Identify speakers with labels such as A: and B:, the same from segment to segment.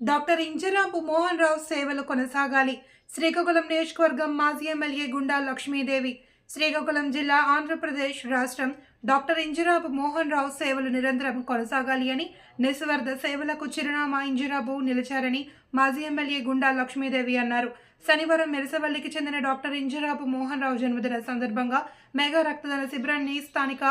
A: Doctor Injarapu Mohan Rao సేవలు కొనసాగాలి. శ్రీకాకుళం నియోజకవర్గం మాజీ ఎమ్మెల్యే గుండా లక్ష్మీదేవి శ్రీకాకుళం జిల్లా ఆంధ్రప్రదేశ్ రాష్ట్రం డాక్టర్ ఇంజిరాబు మోహన్ రావు సేవలు నిరంతరం కొనసాగాలి అని నిస్వార్థ సేవలకు చిరునామా ఇంజరాబు నిలిచారని మాజీ ఎమ్మెల్యే గుండా లక్ష్మీదేవి అన్నారు. శనివారం మెరసవల్లికి చెందిన డాక్టర్ ఇంజిరాబు మోహన్ రావు జన్మదిన సందర్భంగా మెగా రక్తదాన శిబిరాన్ని స్థానిక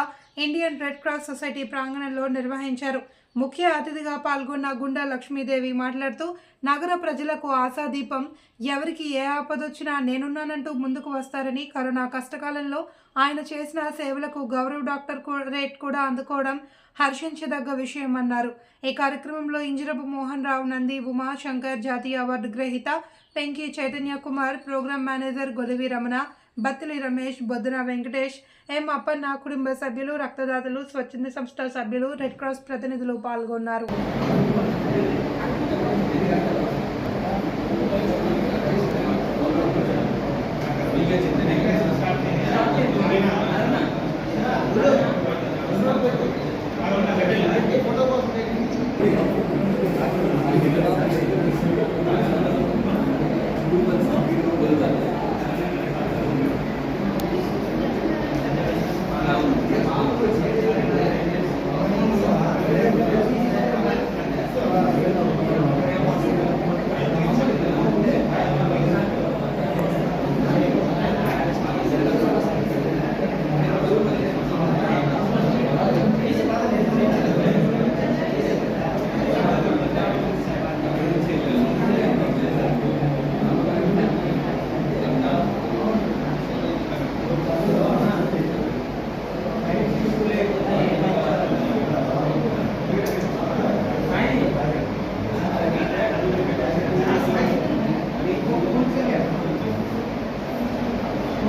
A: ఇండియన్ రెడ్ క్రాస్ సొసైటీ ప్రాంగణంలో నిర్వహించారు. ముఖ్య అతిథిగా పాల్గొన్న గుండా లక్ష్మీదేవి మాట్లాడుతూ నగర ప్రజలకు ఆశాదీపం ఎవరికి ఏ ఆపదొచ్చినా నేనున్నానంటూ ముందుకు వస్తారని కరోనా కష్టకాలంలో ఆయన చేసిన సేవలకు గౌరవ్ డాక్టర్ రేట్ కూడా అందుకోవడం హర్షించదగ్గ విషయం అన్నారు. ఈ కార్యక్రమంలో ఇంజరపు మోహన్ రావు నంది ఉమా శంకర్ జాతీయ అవార్డు గ్రహీత Penki Chaitanya Kumar program manager Golavi Ramana Battili Ramesh Bodduna Venkatesh M Appanna కుటుంబ సభ్యులు రక్తదాతలు స్వచ్ఛంద సంస్థ సభ్యులు రెడ్ క్రాస్ ప్రతినిధులు పాల్గొన్నారు.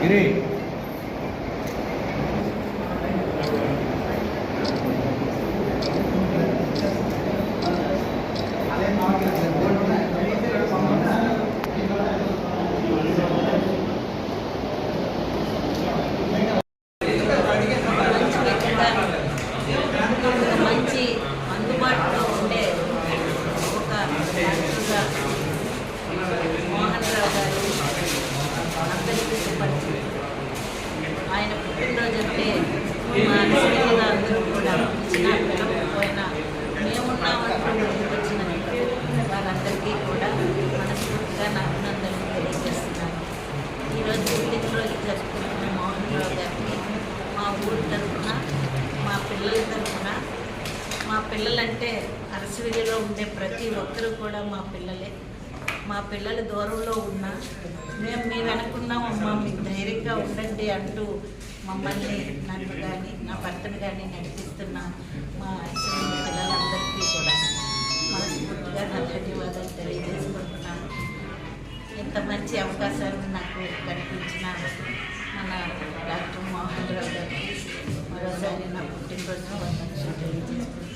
B: గిరి
C: మంచి అందుబాటులో ఉండే ఒక డాక్టర్గా మోహన్ రావు గారు అందరికీ సుపరిచితులు ఆయన పుట్టినరోజు అంటే మా స్నేహితులు అందరూ కూడా వచ్చినా పిలవకపోయినా మేమున్నామంటూ ముందుకు వచ్చిన వారందరికీ కూడా మనస్ఫూర్తిగా నా అభినందనలు తెలియజేస్తున్నాను ఈరోజు పుట్టినరోజు జరుపుకుంటున్న మోహన్ రావు గారికి మా ఊరి తరఫున మా పిల్లల తరఫున మా పిల్లలంటే అరసవిడిలో ఉండే ప్రతి ఒక్కరు కూడా మా పిల్లలే. మా పిల్లలు దూరంలో ఉన్నా. మేము మీ వెనకున్నామమ్మా మీకు ధైర్యంగా ఉండండి అంటూ మమ్మల్ని నన్ను కానీ నా భర్తను కానీ నడిపిస్తున్న మా పిల్లలందరికీ కూడా మనస్ఫూర్తిగా నా ధన్యవాదాలు తెలియజేసుకుంటున్నాను. ఇంత మంచి అవకాశాలు నాకు కల్పించిన మన డాక్టర్ మోహన్ రావు గారికి మరోసారి నా పుట్టినరోజు వందలు తెలియజేసుకుంటున్నాను.